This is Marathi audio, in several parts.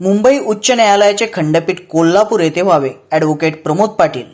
मुंबई उच्च न्यायालयाचे खंडपीठ कोल्हापूर येथे व्हावे ॲडव्होकेट प्रमोद पाटील.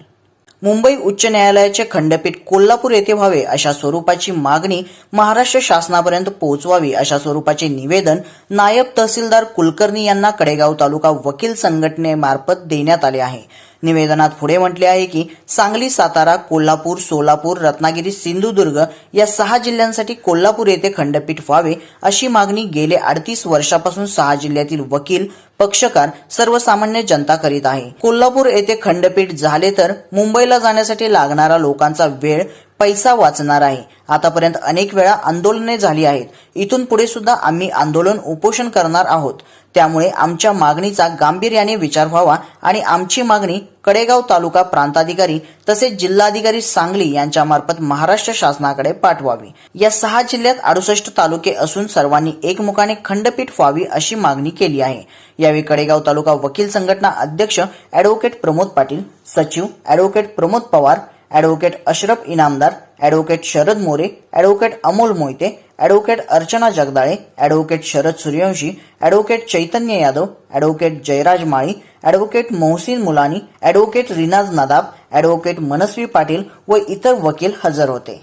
मुंबई उच्च न्यायालयाचे खंडपीठ कोल्हापूर येथे व्हावे अशा स्वरूपाची मागणी महाराष्ट्र शासनापर्यंत पोहोचवावी अशा स्वरूपाचे निवेदन नायब तहसीलदार कुलकर्णी यांना कडेगाव तालुका वकील संघटनेमार्फत देण्यात आले आहे. निवेदनात पुढे म्हटले आहे की सांगली सातारा कोल्हापूर सोलापूर रत्नागिरी सिंधुदुर्ग या सहा जिल्ह्यांसाठी कोल्हापूर येथे खंडपीठ व्हावे अशी मागणी गेले अडतीस वर्षापासून सहा जिल्ह्यातील वकील पक्षकार सर्वसामान्य जनता करीत आहे. कोल्हापूर येथे खंडपीठ झाले तर मुंबईला जाण्यासाठी लागणारा लोकांचा वेळ पैसा वाचणार आहे. आतापर्यंत अनेक वेळा आंदोलने झाली आहेत. इथून पुढे सुद्धा आम्ही आंदोलन उपोषण करणार आहोत. त्यामुळे आमच्या मागणीचा गांभीर्याने विचार व्हावा आणि आमची मागणी कडेगाव तालुका प्रांताधिकारी तसेच जिल्हाधिकारी सांगली यांच्यामार्फत महाराष्ट्र शासनाकडे पाठवावी. या सहा जिल्ह्यात अडुसष्ट तालुके असून सर्वांनी एकमुखाने खंडपीठ व्हावी अशी मागणी केली आहे. यावेळी कडेगाव तालुका वकील संघटना अध्यक्ष ॲडव्होकेट प्रमोद पाटील सचिव advocate Pramod Pawar advocate Ashraf Inamdar advocate Sharad More advocate Amol Mohite advocate Archana Jagdale advocate Sharad Suryavanshi advocate Chaitanya Yadav advocate Jayraj Mali advocate Mohsin Mulani advocate Rinaz Nadab advocate Manasvi Patil व इतर वकील हजर होते.